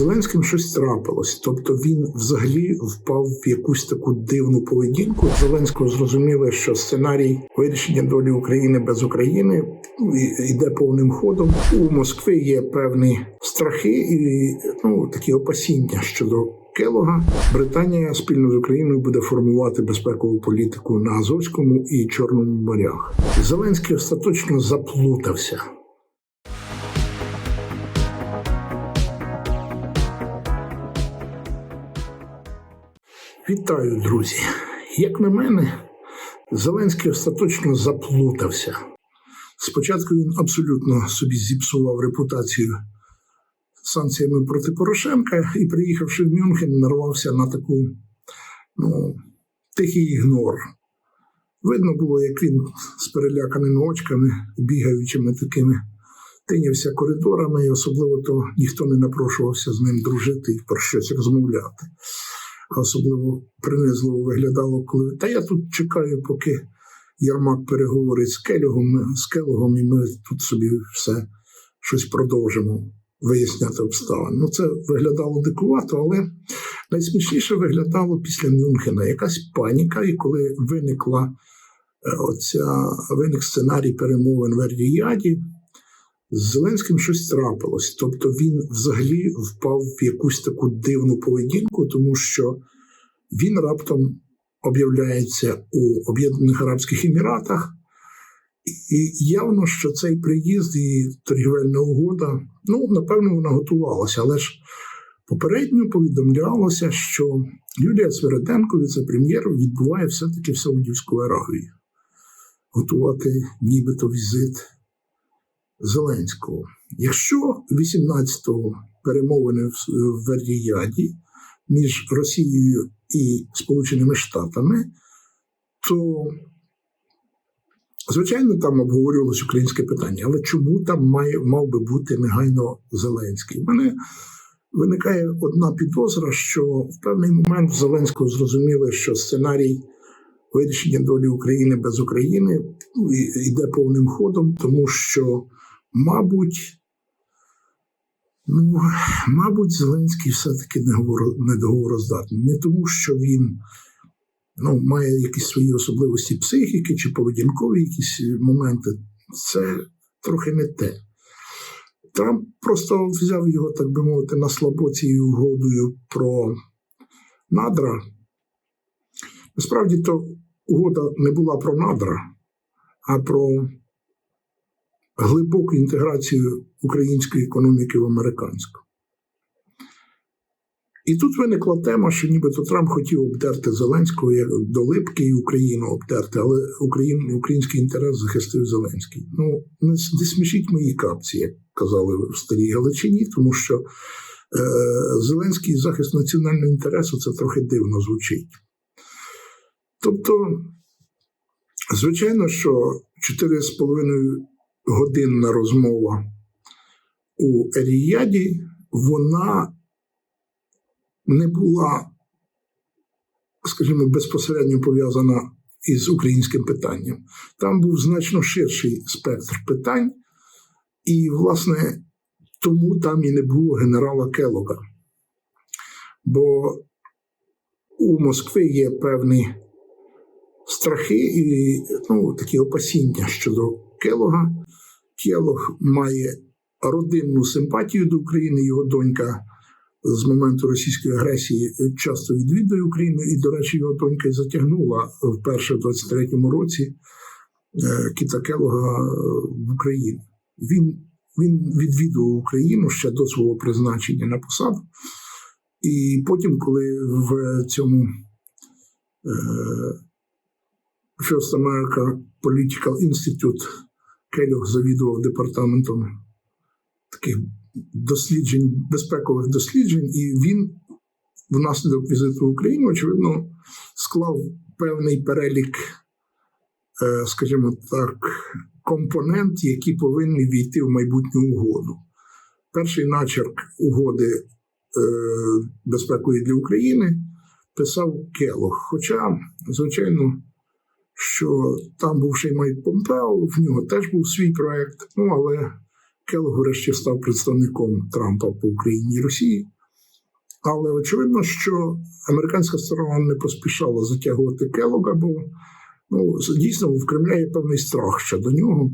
Зеленським щось трапилось, тобто він взагалі впав в якусь таку дивну поведінку. Зеленського зрозуміло, що сценарій вирішення долі України без України ну, йде повним ходом. У Москви є певні страхи і ну такі опасіння щодо. Келога Британія спільно з Україною буде формувати безпекову політику на Азовському і Чорному морях. Зеленський остаточно заплутався. Вітаю, друзі. Як на мене, Зеленський остаточно заплутався. Спочатку він абсолютно собі зіпсував репутацію санкціями проти Порошенка і, приїхавши в Мюнхен, нарвався на таку ну, тихий ігнор. Видно було, як він з переляканими очками, бігаючими такими, тинявся коридорами, і особливо то ніхто не напрошувався з ним дружити і про щось розмовляти. Особливо принизливо виглядало, коли та я тут чекаю, поки Ярмак переговорить з Келюгом, з Келогом, і ми тут собі все щось продовжимо виясняти обставини. Ну, це виглядало дикувато, але найсмішніше виглядало після Мюнхена якась паніка, і коли виникла е, оця виник сценарій перемовин в Ердіяді, з Зеленським щось трапилось. Тобто він взагалі впав в якусь таку дивну поведінку, тому що він раптом об'являється у Об'єднаних Арабських Еміратах. І явно, що цей приїзд і торгівельна угода, ну, напевно, вона готувалася, але ж попередньо повідомлялося, що Юлія Свереденко, віце-прем'єр, відбуває все-таки в Саудівську Аравію. Готувати нібито візит Зеленського. Якщо 18-го перемовини в Вердіяді між Росією і Сполученими Штатами, то звичайно там обговорювалось українське питання, але чому там має мав би бути негайно Зеленський? У мене виникає одна підозра, що в певний момент Зеленського зрозуміли, що сценарій вирішення долі України без України ну, йде повним ходом, тому що, мабуть, ну, мабуть, Зеленський все-таки не говоро- недоговороздатний. Не тому, що він ну, має якісь свої особливості психіки чи поведінкові якісь моменти. Це трохи не те. Трамп просто взяв його, так би мовити, на слабо цією угодою про надра. Насправді то угода не була про надра, а про глибоку інтеграцію української економіки в американську. І тут виникла тема, що нібито Трамп хотів обдерти Зеленського як до липки і Україну обдерти, але Україн, український інтерес захистив Зеленський. Ну, не, не смішіть мої капці, як казали в старій Галичині, тому що е, Зеленський захист національного інтересу це трохи дивно звучить. Тобто, звичайно, що 4,5 годинна розмова у Еріяді, вона не була, скажімо, безпосередньо пов'язана із українським питанням. Там був значно ширший спектр питань, і, власне, тому там і не було генерала Келога. Бо у Москви є певні страхи і ну, такі опасіння щодо Келога. Келог має родинну симпатію до України, його донька з моменту російської агресії часто відвідує Україну, і, до речі, його донька затягнула вперше в 23-му році е, Кіта Келога в Україну. Він, він відвідував Україну ще до свого призначення на посаду. І потім, коли в цьому е, First America Political Institute Келлог завідував департаментом таких досліджень, безпекових досліджень, і він внаслідок візиту в Україну, очевидно, склав певний перелік, е, скажімо так, компонент, які повинні війти в майбутню угоду. Перший начерк угоди е, безпекової для України писав Келох. Хоча, звичайно, що там був ще й Майк Помпео, в нього теж був свій проект. Ну але Келог врешті став представником Трампа по Україні і Росії. Але очевидно, що американська сторона не поспішала затягувати Келога, бо ну, дійсно в Кремля є певний страх щодо нього.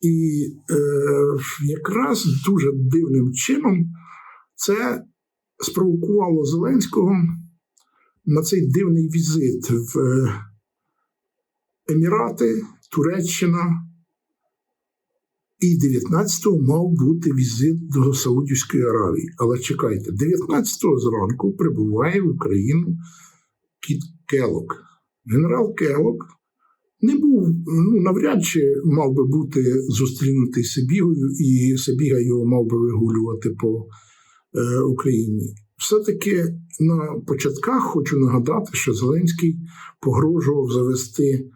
І е, якраз дуже дивним чином це спровокувало Зеленського на цей дивний візит в е, Емірати, Туреччина. І 19-го мав бути візит до Саудівської Аравії. Але чекайте, 19-го зранку прибуває в Україну Кіт Келок. Генерал Келок не був, ну навряд чи мав би бути зустрінутий Сибігою, і Сибіга його мав би вигулювати по е, Україні. Все-таки на початках хочу нагадати, що Зеленський погрожував завести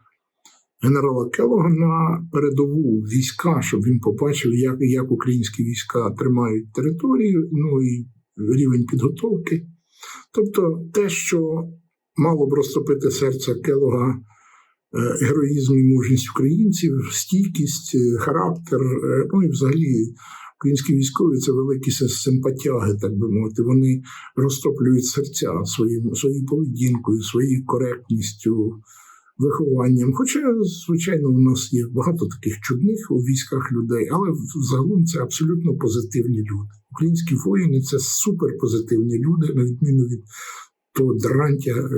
генерала Келога на передову війська, щоб він побачив, як, як українські війська тримають територію, ну і рівень підготовки. Тобто те, що мало б розтопити серце Келога, е, героїзм і мужність українців, стійкість, е, характер, е, ну і взагалі. Українські військові це великі симпатяги, так би мовити. Вони розтоплюють серця своїм своєю поведінкою, своєю коректністю, вихованням. Хоча, звичайно, у нас є багато таких чудних у військах людей, але загалом це абсолютно позитивні люди. Українські воїни це суперпозитивні люди, на відміну від того дрантя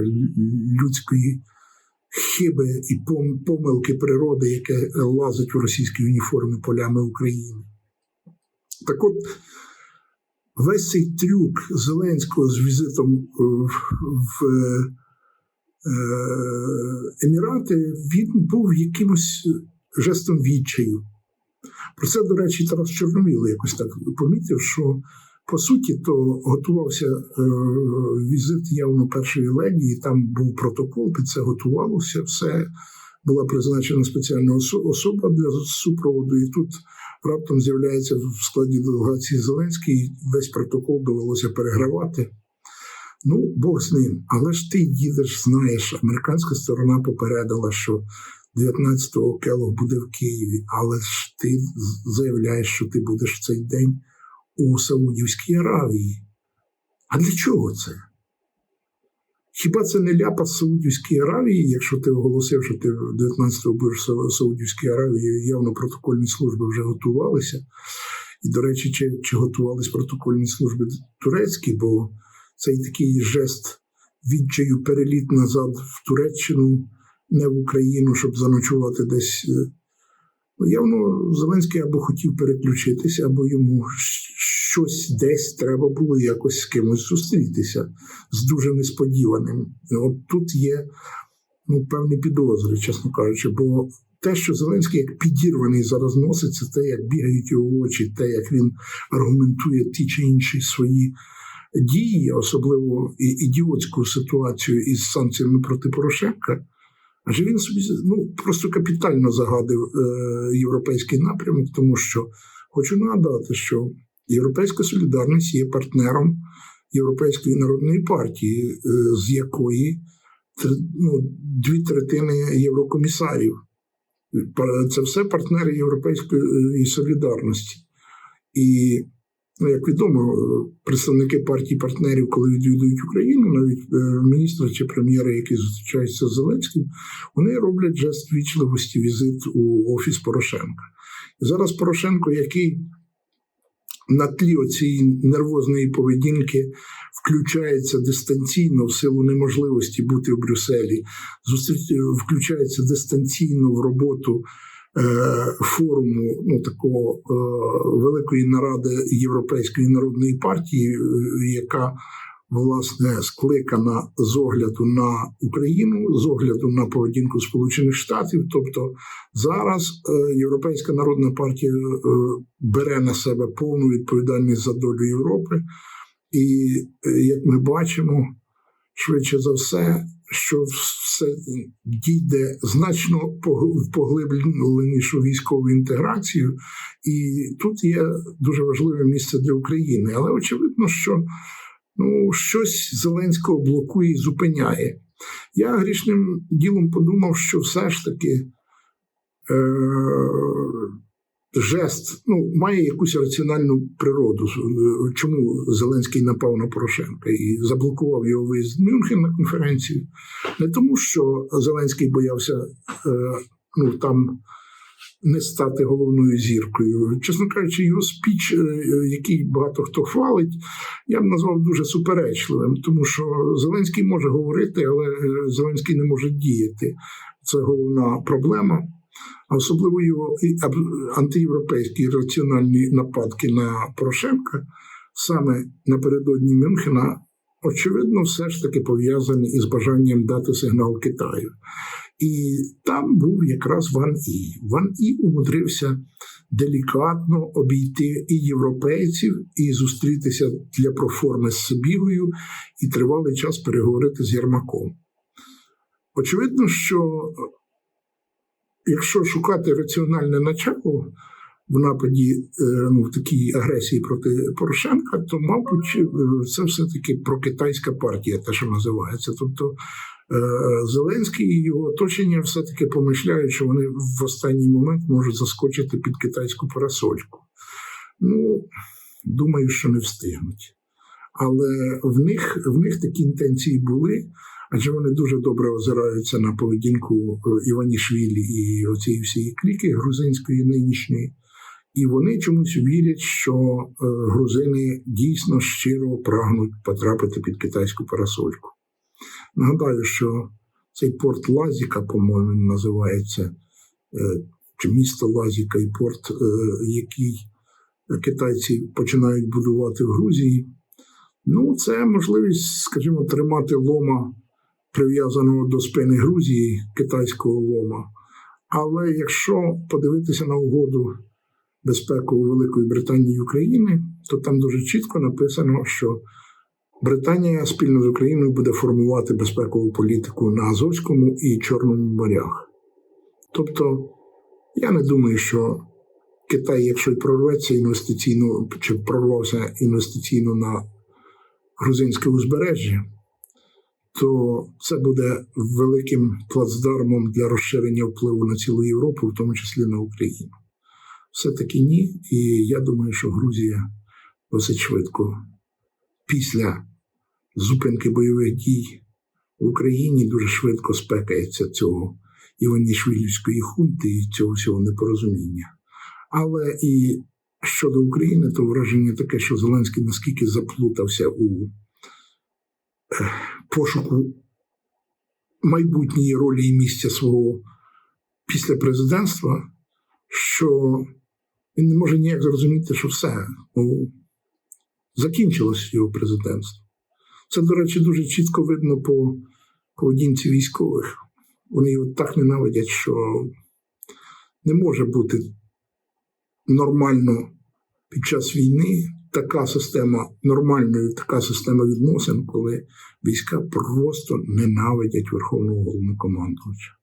людської хиби і помилки природи, яке лазить в російській уніформі полями України. Так от, весь цей трюк Зеленського з візитом в Е, Емірати, він був якимось жестом відчаю. Про це, до речі, Тарас Чорновіл якось так помітив, що по суті то готувався е, візит явно першої леді, і там був протокол, під це готувалося все. Була призначена спеціальна особа для супроводу, і тут раптом з'являється в складі делегації Зеленський, весь протокол довелося перегравати. Ну, Бог з ним. Але ж ти їдеш, знаєш, американська сторона попередила, що 19-го Келог буде в Києві, але ж ти заявляєш, що ти будеш в цей день у Саудівській Аравії. А для чого це? Хіба це не ляпа Саудівській Аравії, якщо ти оголосив, що ти 19-го будеш в Саудівській Аравії, явно протокольні служби вже готувалися. І, до речі, чи, чи готувались протокольні служби турецькі, бо цей такий жест відчаю переліт назад в Туреччину, не в Україну, щоб заночувати десь. Ну, явно, Зеленський або хотів переключитися, або йому щось десь треба було якось з кимось зустрітися з дуже несподіваним. От тут є ну, певні підозри, чесно кажучи, бо те, що Зеленський як підірваний зараз носиться, те, як бігають його очі, те, як він аргументує ті чи інші свої дії, особливо ідіотську ситуацію із санкціями проти Порошенка. Адже він собі ну, просто капітально загадив е, європейський напрямок, тому що хочу нагадати, що Європейська солідарність є партнером Європейської народної партії, е, з якої ну, дві третини єврокомісарів. Це все партнери Європейської солідарності. І Ну, як відомо, представники партії партнерів, коли відвідують Україну, навіть е, міністри чи прем'єри, які зустрічаються з Зеленським, вони роблять жест вічливості візит у офіс Порошенка. І зараз Порошенко, який на тлі цієї нервозної поведінки включається дистанційно в силу неможливості бути в Брюсселі, включається дистанційно в роботу Е, форуму ну такого е, великої наради Європейської народної партії, е, яка власне скликана з огляду на Україну, з огляду на поведінку Сполучених Штатів. Тобто зараз Європейська народна партія бере на себе повну відповідальність за долю Європи, і як ми бачимо, швидше за все що все дійде значно поглибленішу військову інтеграцію, і тут є дуже важливе місце для України. Але очевидно, що ну, щось Зеленського блокує і зупиняє. Я грішним ділом подумав, що все ж таки. Е- жест ну, має якусь раціональну природу. Чому Зеленський напав на Порошенка і заблокував його виїзд в Мюнхен на конференцію? Не тому, що Зеленський боявся е, ну, там не стати головною зіркою. Чесно кажучи, його спіч, е, який багато хто хвалить, я б назвав дуже суперечливим, тому що Зеленський може говорити, але е, Зеленський не може діяти. Це головна проблема. А особливо його антиєвропейські раціональні нападки на Порошенка саме напередодні Мюнхена, очевидно, все ж таки пов'язані із бажанням дати сигнал Китаю. І там був якраз Ван І. Ван І умудрився делікатно обійти і європейців, і зустрітися для проформи з Сибігою, і тривалий час переговорити з Єрмаком. Очевидно, що якщо шукати раціональне начало в нападі е, ну, в такій агресії проти Порошенка, то, мабуть, е, це все-таки прокитайська партія, те, що називається. Тобто е, Зеленський і його оточення все-таки помишляють, що вони в останній момент можуть заскочити під китайську парасольку. Ну, думаю, що не встигнуть. Але в них, в них такі інтенції були, адже вони дуже добре озираються на поведінку е, Іванішвілі і оцієї всієї кліки грузинської нинішньої. І вони чомусь вірять, що е, грузини дійсно щиро прагнуть потрапити під китайську парасольку. Нагадаю, що цей порт Лазіка, по-моєму, називається, е, чи місто Лазіка і порт, який китайці починають будувати в Грузії. Ну, це можливість, скажімо, тримати лома, прив'язаного до спини Грузії, китайського лома. Але якщо подивитися на угоду безпеку Великої Британії і України, то там дуже чітко написано, що Британія спільно з Україною буде формувати безпекову політику на Азовському і Чорному морях. Тобто, я не думаю, що Китай, якщо й прорветься інвестиційно, чи прорвався інвестиційно на грузинське узбережжя, то це буде великим плацдармом для розширення впливу на цілу Європу, в тому числі на Україну. Все-таки ні. І я думаю, що Грузія досить швидко, після зупинки бойових дій в Україні, дуже швидко спекається цього Іванішвілівської хунти і цього всього непорозуміння. Але і щодо України, то враження таке, що Зеленський наскільки заплутався у е, пошуку майбутньої ролі і місця свого після президентства, що він не може ніяк зрозуміти, що все ну, закінчилось його президентство. Це, до речі, дуже чітко видно по поведінці військових. Вони його так ненавидять, що не може бути нормально під час війни така система нормальної, така система відносин, коли війська просто ненавидять Верховного головнокомандувача.